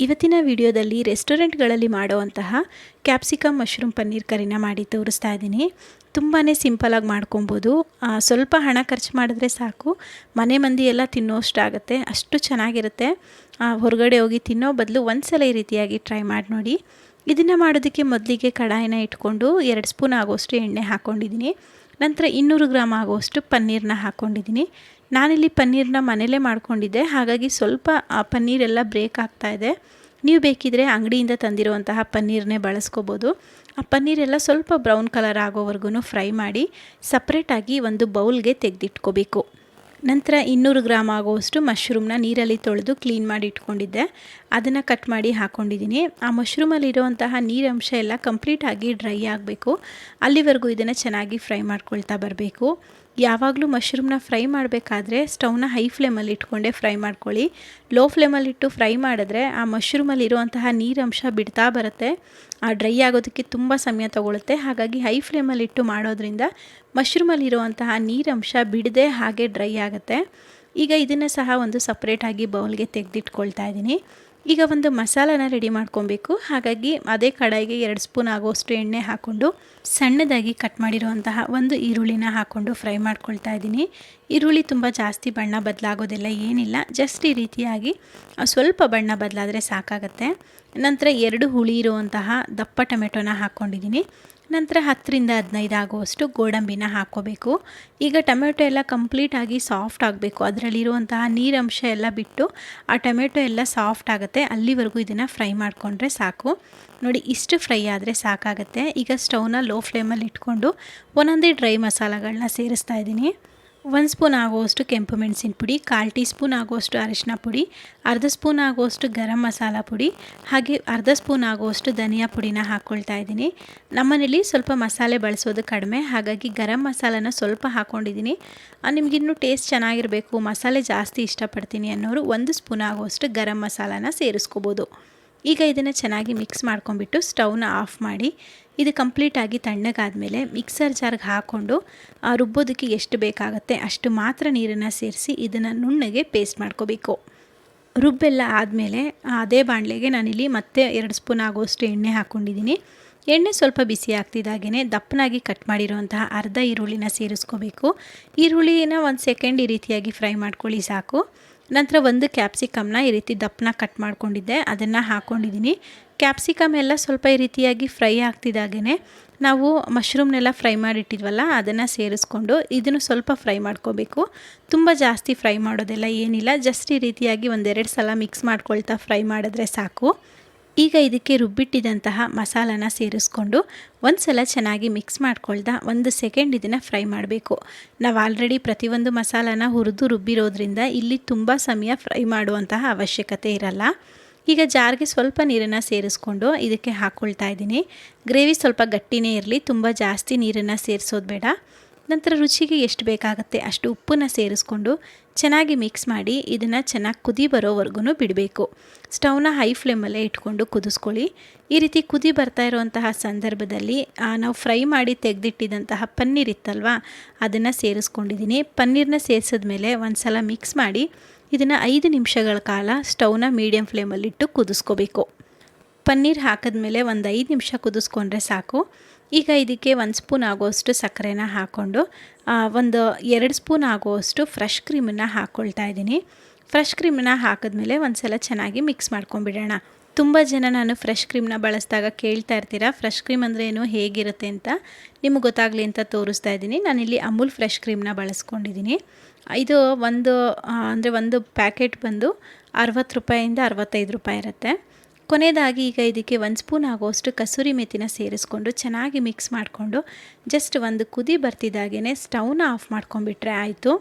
ಇವತ್ತಿನ ವಿಡಿಯೋದಲ್ಲಿ ರೆಸ್ಟೋರೆಂಟ್ಗಳಲ್ಲಿ ಮಾಡುವಂತಹ ಕ್ಯಾಪ್ಸಿಕಮ್ ಮಶ್ರೂಮ್ ಪನ್ನೀರ್ ಕರಿನ ಮಾಡಿ ತೋರಿಸ್ತಾ ಇದ್ದೀನಿ. ತುಂಬಾ ಸಿಂಪಲಾಗಿ ಮಾಡ್ಕೊಬೋದು. ಸ್ವಲ್ಪ ಹಣ ಖರ್ಚು ಮಾಡಿದ್ರೆ ಸಾಕು. ಮನೆ ಮಂದಿ ಎಲ್ಲ ತಿನ್ನೋಷ್ಟಾಗುತ್ತೆ ಅಷ್ಟು ಚೆನ್ನಾಗಿರುತ್ತೆ. ಹೊರಗಡೆ ಹೋಗಿ ತಿನ್ನೋ ಬದಲು ಒಂದ್ಸಲ ಈ ರೀತಿಯಾಗಿ ಟ್ರೈ ಮಾಡಿ ನೋಡಿ. ಇದನ್ನು ಮಾಡೋದಕ್ಕೆ ಮೊದಲಿಗೆ ಕಡಾಯಿನ ಇಟ್ಕೊಂಡು ಎರಡು ಸ್ಪೂನ್ ಆಗೋಷ್ಟು ಎಣ್ಣೆ ಹಾಕ್ಕೊಂಡಿದ್ದೀನಿ ನಂತರ ಇನ್ನೂರು ಗ್ರಾಮ್ ಆಗೋಷ್ಟು ಪನ್ನೀರನ್ನ ಹಾಕ್ಕೊಂಡಿದ್ದೀನಿ ನಾನಿಲ್ಲಿ ಪನ್ನೀರನ್ನ ಮನೆಯಲ್ಲೇ ಮಾಡ್ಕೊಂಡಿದ್ದೆ. ಹಾಗಾಗಿ ಸ್ವಲ್ಪ, ಆ ಪನ್ನೀರೆಲ್ಲ ಬ್ರೇಕ್ ಆಗ್ತಾ ಇದೆ. ನೀವು ಬೇಕಿದ್ರೆ ಅಂಗಡಿಯಿಂದ ತಂದಿರುವಂತಹ ಪನ್ನೀರನ್ನೇ ಬಳಸ್ಕೋಬೋದು. ಆ ಪನ್ನೀರೆಲ್ಲ ಸ್ವಲ್ಪ ಬ್ರೌನ್ ಕಲರ್ ಆಗೋವರೆಗೂ ಫ್ರೈ ಮಾಡಿ ಸಪ್ರೇಟಾಗಿ ಒಂದು ಬೌಲ್ಗೆ ತೆಗೆದಿಟ್ಕೋಬೇಕು. ನಂತರ ಇನ್ನೂರು ಗ್ರಾಮ್ ಆಗುವಷ್ಟು ಮಶ್ರೂಮ್ನ ನೀರಲ್ಲಿ ತೊಳೆದು ಕ್ಲೀನ್ ಮಾಡಿ ಇಟ್ಕೊಂಡಿದ್ದೆ. ಅದನ್ನು ಕಟ್ ಮಾಡಿ ಹಾಕ್ಕೊಂಡಿದ್ದೀನಿ ಆ ಮಶ್ರೂಮಲ್ಲಿರುವಂತಹ ನೀರಂಶ ಎಲ್ಲ ಕಂಪ್ಲೀಟಾಗಿ ಡ್ರೈ ಆಗಬೇಕು. ಅಲ್ಲಿವರೆಗೂ ಇದನ್ನು ಚೆನ್ನಾಗಿ ಫ್ರೈ ಮಾಡ್ಕೊಳ್ತಾ ಬರಬೇಕು. ಯಾವಾಗಲೂ ಮಶ್ರೂಮ್ನ ಫ್ರೈ ಮಾಡಬೇಕಾದ್ರೆ ಸ್ಟೌವ್ನ ಹೈ ಫ್ಲೇಮಲ್ಲಿ ಇಟ್ಕೊಂಡೇ ಫ್ರೈ ಮಾಡ್ಕೊಳ್ಳಿ. ಲೋ ಫ್ಲೇಮಲ್ಲಿಟ್ಟು ಫ್ರೈ ಮಾಡಿದ್ರೆ ಆ ಮಶ್ರೂಮಲ್ಲಿ ಇರುವಂತಹ ನೀರಂಶ ಬಿಡ್ತಾ ಬರುತ್ತೆ. ಆ ಡ್ರೈ ಆಗೋದಕ್ಕೆ ತುಂಬ ಸಮಯ ತಗೊಳುತ್ತೆ. ಹಾಗಾಗಿ ಹೈ ಫ್ಲೇಮಲ್ಲಿಟ್ಟು ಮಾಡೋದ್ರಿಂದ ಮಶ್ರೂಮಲ್ಲಿರುವಂತಹ ನೀರಂಶ ಬಿಡದೆ ಹಾಗೆ ಡ್ರೈ ಆಗುತ್ತೆ. ಈಗ ಇದನ್ನು ಸಹ ಒಂದು ಸಪ್ರೇಟಾಗಿ ಬೌಲ್ಗೆ ತೆಗೆದಿಟ್ಕೊಳ್ತಾ ಇದ್ದೀನಿ ಈಗ ಒಂದು ಮಸಾಲಾನ ರೆಡಿ ಮಾಡ್ಕೊಬೇಕು. ಹಾಗಾಗಿ ಅದೇ ಕಡಾಯಿಗೆ ಎರಡು ಸ್ಪೂನ್ ಆಗೋಷ್ಟು ಎಣ್ಣೆ ಹಾಕ್ಕೊಂಡು ಸಣ್ಣದಾಗಿ ಕಟ್ ಮಾಡಿರುವಂತಹ ಒಂದು ಈರುಳ್ಳಿನ ಹಾಕ್ಕೊಂಡು ಫ್ರೈ ಮಾಡ್ಕೊಳ್ತಾ ಇದ್ದೀನಿ. ಈರುಳ್ಳಿ ತುಂಬ ಜಾಸ್ತಿ ಬಣ್ಣ ಬದಲಾಗೋದೆಲ್ಲ ಏನಿಲ್ಲ. ಜಸ್ಟ್ ಈ ರೀತಿಯಾಗಿ ಸ್ವಲ್ಪ ಬಣ್ಣ ಬದಲಾದರೆ ಸಾಕಾಗತ್ತೆ. ನಂತರ ಎರಡು ಹುಳಿ ಇರುವಂತಹ ದಪ್ಪ ಟೊಮೆಟೊನ ಹಾಕ್ಕೊಂಡಿದ್ದೀನಿ. ನಂತರ ಹತ್ತರಿಂದ ಹದಿನೈದು ಆಗುವಷ್ಟು ಗೋಡಂಬಿನ ಹಾಕ್ಕೋಬೇಕು. ಈಗ ಟೊಮೆಟೊ ಎಲ್ಲ ಕಂಪ್ಲೀಟಾಗಿ ಸಾಫ್ಟ್ ಆಗಬೇಕು. ಅದರಲ್ಲಿರುವಂತಹ ನೀರಂಶ ಎಲ್ಲ ಬಿಟ್ಟು ಆ ಟೊಮೆಟೊ ಎಲ್ಲ ಸಾಫ್ಟ್ ಆಗುತ್ತೆ. ಅಲ್ಲಿವರೆಗೂ ಇದನ್ನು ಫ್ರೈ ಮಾಡಿಕೊಂಡ್ರೆ ಸಾಕು. ನೋಡಿ, ಇಷ್ಟು ಫ್ರೈ ಆದರೆ ಸಾಕಾಗುತ್ತೆ. ಈಗ ಸ್ಟವ್ನ ಲೋ ಫ್ಲೇಮಲ್ಲಿ ಇಟ್ಕೊಂಡು ಒಂದೊಂದೇ ಡ್ರೈ ಮಸಾಲಗಳನ್ನ ಸೇರಿಸ್ತಾ ಇದ್ದೀನಿ. ಒಂದು ಸ್ಪೂನ್ ಆಗುವಷ್ಟು ಕೆಂಪು ಮೆಣಸಿನ ಪುಡಿ, ಕಾಲು ಟೀ ಸ್ಪೂನ್ ಆಗುವಷ್ಟು ಅರಿಶಿನ ಪುಡಿ, ಅರ್ಧ ಸ್ಪೂನ್ ಆಗುವಷ್ಟು ಗರಂ ಮಸಾಲ ಪುಡಿ, ಹಾಗೆ ಅರ್ಧ ಸ್ಪೂನ್ ಆಗುವಷ್ಟು ಧನಿಯಾ ಪುಡಿನ ಹಾಕ್ಕೊಳ್ತಾ ಇದ್ದೀನಿ. ನಮ್ಮನೇಲಿ ಸ್ವಲ್ಪ ಮಸಾಲೆ ಬಳಸೋದು ಕಡಿಮೆ, ಹಾಗಾಗಿ ಗರಂ ಮಸಾಲನ ಸ್ವಲ್ಪ ಹಾಕ್ಕೊಂಡಿದ್ದೀನಿ ನಿಮಗಿನ್ನೂ ಟೇಸ್ಟ್ ಚೆನ್ನಾಗಿರಬೇಕು, ಮಸಾಲೆ ಜಾಸ್ತಿ ಇಷ್ಟಪಡ್ತೀನಿ ಅನ್ನೋರು ಒಂದು ಸ್ಪೂನ್ ಆಗುವಷ್ಟು ಗರಂ ಮಸಾಲಾನ ಸೇರಿಸ್ಕೋಬೋದು. ಈಗ ಇದನ್ನು ಚೆನ್ನಾಗಿ ಮಿಕ್ಸ್ ಮಾಡ್ಕೊಂಬಿಟ್ಟು ಸ್ಟವ್ನ ಆಫ್ ಮಾಡಿ ಇದು ಕಂಪ್ಲೀಟಾಗಿ ತಣ್ಣಗಾದಮೇಲೆ ಮಿಕ್ಸರ್ ಜಾರ್ಗೆ ಹಾಕ್ಕೊಂಡು ಆ, ರುಬ್ಬೋದಕ್ಕೆ ಎಷ್ಟು ಬೇಕಾಗುತ್ತೆ ಅಷ್ಟು ಮಾತ್ರ ನೀರನ್ನು ಸೇರಿಸಿ ಇದನ್ನು ನುಣ್ಣಗೆ ಪೇಸ್ಟ್ ಮಾಡ್ಕೋಬೇಕು. ರುಬ್ಬೆಲ್ಲ ಆದಮೇಲೆ ಅದೇ ಬಾಣಲೆಗೆ ನಾನಿಲ್ಲಿ ಮತ್ತೆ ಎರಡು ಸ್ಪೂನ್ ಆಗೋಷ್ಟು ಎಣ್ಣೆ ಹಾಕ್ಕೊಂಡಿದ್ದೀನಿ. ಎಣ್ಣೆ ಸ್ವಲ್ಪ ಬಿಸಿ ಆಗ್ತಿದ್ದಾಗೇ ದಪ್ಪನಾಗಿ ಕಟ್ ಮಾಡಿರುವಂತಹ ಅರ್ಧ ಈರುಳ್ಳಿನ ಸೇರಿಸ್ಕೋಬೇಕು. ಈರುಳ್ಳಿನ ಒಂದು ಸೆಕೆಂಡ್ ಈ ರೀತಿಯಾಗಿ ಫ್ರೈ ಮಾಡ್ಕೊಳ್ಳಿ ಸಾಕು. ನಂತರ ಒಂದು ಕ್ಯಾಪ್ಸಿಕಮ್ನ ಈ ರೀತಿ ದಪ್ಪನ ಕಟ್ ಮಾಡ್ಕೊಂಡಿದ್ದೆ, ಅದನ್ನು ಹಾಕ್ಕೊಂಡಿದ್ದೀನಿ ಕ್ಯಾಪ್ಸಿಕಮ್ ಎಲ್ಲ ಸ್ವಲ್ಪ ಈ ರೀತಿಯಾಗಿ ಫ್ರೈ ಆಗ್ತಿದ್ದಾಗೇ ನಾವು ಮಶ್ರೂಮ್ನೆಲ್ಲ ಫ್ರೈ ಮಾಡಿಟ್ಟಿದ್ವಲ್ಲ, ಅದನ್ನು ಸೇರಿಸ್ಕೊಂಡು ಇದನ್ನು ಸ್ವಲ್ಪ ಫ್ರೈ ಮಾಡ್ಕೋಬೇಕು. ತುಂಬ ಜಾಸ್ತಿ ಫ್ರೈ ಮಾಡೋದೆಲ್ಲ ಏನಿಲ್ಲ, ಜಸ್ಟ್ ಈ ರೀತಿಯಾಗಿ ಒಂದೆರಡು ಸಲ ಮಿಕ್ಸ್ ಮಾಡ್ಕೊಳ್ತಾ ಫ್ರೈ ಮಾಡಿದ್ರೆ ಸಾಕು. ಈಗ ಇದಕ್ಕೆ ರುಬ್ಬಿಟ್ಟಿದಂತಹ ಮಸಾಲಾನ ಸೇರಿಸ್ಕೊಂಡು ಒಂದು ಸಲ ಚೆನ್ನಾಗಿ ಮಿಕ್ಸ್ ಮಾಡ್ಕೊಳ್ದ ಒಂದು ಸೆಕೆಂಡ್ ಇದನ್ನು ಫ್ರೈ ಮಾಡಬೇಕು. ನಾವು ಆಲ್ರೆಡಿ ಪ್ರತಿಯೊಂದು ಮಸಾಲಾನ ಹುರಿದು ರುಬ್ಬಿರೋದ್ರಿಂದ ಇಲ್ಲಿ ತುಂಬ ಸಮಯ ಫ್ರೈ ಮಾಡುವಂತಹ ಅವಶ್ಯಕತೆ ಇರಲ್ಲ. ಈಗ ಜಾರ್ಗೆ ಸ್ವಲ್ಪ ನೀರನ್ನು ಸೇರಿಸ್ಕೊಂಡು ಇದಕ್ಕೆ ಹಾಕ್ಕೊಳ್ತಾ ಇದ್ದೀನಿ. ಗ್ರೇವಿ ಸ್ವಲ್ಪ ಗಟ್ಟಿನೇ ಇರಲಿ, ತುಂಬ ಜಾಸ್ತಿ ನೀರನ್ನು ಸೇರಿಸೋದು ಬೇಡ. ನಂತರ ರುಚಿಗೆ ಎಷ್ಟು ಬೇಕಾಗುತ್ತೆ ಅಷ್ಟು ಉಪ್ಪನ್ನು ಸೇರಿಸ್ಕೊಂಡು ಚೆನ್ನಾಗಿ ಮಿಕ್ಸ್ ಮಾಡಿ ಇದನ್ನು ಚೆನ್ನಾಗಿ ಕುದಿ ಬರೋವರೆಗೂ ಬಿಡಬೇಕು. ಸ್ಟವ್ನ ಹೈ ಫ್ಲೇಮಲ್ಲೇ ಇಟ್ಕೊಂಡು ಕುದಿಸ್ಕೊಳ್ಳಿ. ಈ ರೀತಿ ಕುದಿ ಬರ್ತಾ ಇರುವಂತಹ ಸಂದರ್ಭದಲ್ಲಿ ನಾವು ಫ್ರೈ ಮಾಡಿ ತೆಗೆದಿಟ್ಟಿದಂತಹ ಪನ್ನೀರ್ ಇತ್ತಲ್ವಾ, ಅದನ್ನು ಸೇರಿಸ್ಕೊಂಡಿದ್ದೀನಿ. ಪನ್ನೀರನ್ನ ಸೇರಿಸಿದ್ಮೇಲೆ ಒಂದು ಸಲ ಮಿಕ್ಸ್ ಮಾಡಿ ಇದನ್ನು ಐದು ನಿಮಿಷಗಳ ಕಾಲ ಸ್ಟವ್ನ ಮೀಡಿಯಮ್ ಫ್ಲೇಮಲ್ಲಿಟ್ಟು ಕುದಿಸ್ಕೋಬೇಕು. ಪನ್ನೀರ್ ಹಾಕಿದ್ಮೇಲೆ ಒಂದು ಐದು ನಿಮಿಷ ಕುದಿಸ್ಕೊಂಡ್ರೆ ಸಾಕು. ಈಗ ಇದಕ್ಕೆ ಒಂದು ಸ್ಪೂನ್ ಆಗುವಷ್ಟು ಸಕ್ಕರೆನ ಹಾಕ್ಕೊಂಡು ಒಂದು ಎರಡು ಸ್ಪೂನ್ ಆಗುವಷ್ಟು ಫ್ರೆಶ್ ಕ್ರೀಮನ್ನು ಹಾಕ್ಕೊಳ್ತಾ ಇದ್ದೀನಿ. ಫ್ರೆಶ್ ಕ್ರೀಮನ್ನ ಹಾಕಿದ್ಮೇಲೆ ಒಂದು ಸಲ ಚೆನ್ನಾಗಿ ಮಿಕ್ಸ್ ಮಾಡ್ಕೊಂಬಿಡೋಣ ತುಂಬ ಜನ ನಾನು ಫ್ರೆಶ್ ಕ್ರೀಮ್ನ ಬಳಸಿದಾಗ ಕೇಳ್ತಾ ಇರ್ತೀರಾ ಫ್ರೆಶ್ ಕ್ರೀಮ್ ಅಂದರೆ ಏನು, ಹೇಗಿರುತ್ತೆ ಅಂತ? ನಿಮಗೆ ಗೊತ್ತಾಗಲಿ ಅಂತ ತೋರಿಸ್ತಾ ಇದ್ದೀನಿ. ನಾನಿಲ್ಲಿ ಅಮೂಲ್ ಫ್ರೆಶ್ ಕ್ರೀಮ್ನ ಬಳಸ್ಕೊಂಡಿದ್ದೀನಿ. ಇದು ಒಂದು ಅಂದರೆ ಒಂದು ಪ್ಯಾಕೆಟ್ ಬಂದು ಅರವತ್ತು ರೂಪಾಯಿಂದ ಅರವತ್ತೈದು ರೂಪಾಯಿ ಇರುತ್ತೆ. ಕೊನೆಯದಾಗಿ ಈಗ ಇದಕ್ಕೆ ಒಂದು ಸ್ಪೂನ್ ಆಗೋಷ್ಟು ಕಸೂರಿ ಮೆಥಿನ ಸೇರಿಸ್ಕೊಂಡು ಚೆನ್ನಾಗಿ ಮಿಕ್ಸ್ ಮಾಡಿಕೊಂಡು ಜಸ್ಟ್ ಒಂದು ಕುದಿ ಬರ್ತಿದ್ದಾಗೇ ಸ್ಟವ್ನ ಆಫ್ ಮಾಡ್ಕೊಂಬಿಟ್ರೆ ಆಯಿತು.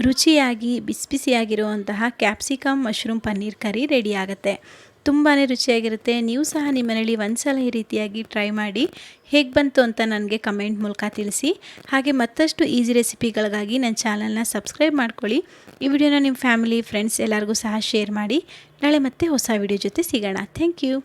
ರುಚಿಯಾಗಿ, ಬಿಸಿ ಬಿಸಿಯಾಗಿರುವಂತಹ capsicum mushroom paneer curry ready ಆಗುತ್ತೆ. ತುಂಬಾ ರುಚಿಯಾಗಿರುತ್ತೆ. ನೀವು ಸಹ ನಿಮ್ಮ ಮನೇಲಿ ಒಂದ್ಸಲ ಈ ರೀತಿಯಾಗಿ ಟ್ರೈ ಮಾಡಿ ಹೇಗೆ ಬಂತು ಅಂತ ನನಗೆ ಕಮೆಂಟ್ ಮೂಲಕ ತಿಳಿಸಿ. ಹಾಗೆ ಮತ್ತಷ್ಟು ಈಸಿ ರೆಸಿಪಿಗಳಿಗಾಗಿ ನನ್ನ ಚಾನಲ್ನ ಸಬ್ಸ್ಕ್ರೈಬ್ ಮಾಡ್ಕೊಳ್ಳಿ. ಈ ವಿಡಿಯೋನ ನಿಮ್ಮ ಫ್ಯಾಮಿಲಿ ಫ್ರೆಂಡ್ಸ್ ಎಲ್ಲರಿಗೂ ಸಹ ಶೇರ್ ಮಾಡಿ. ನಾಳೆ ಮತ್ತೆ ಹೊಸ ವಿಡಿಯೋ ಜೊತೆ ಸಿಗೋಣ. Thank you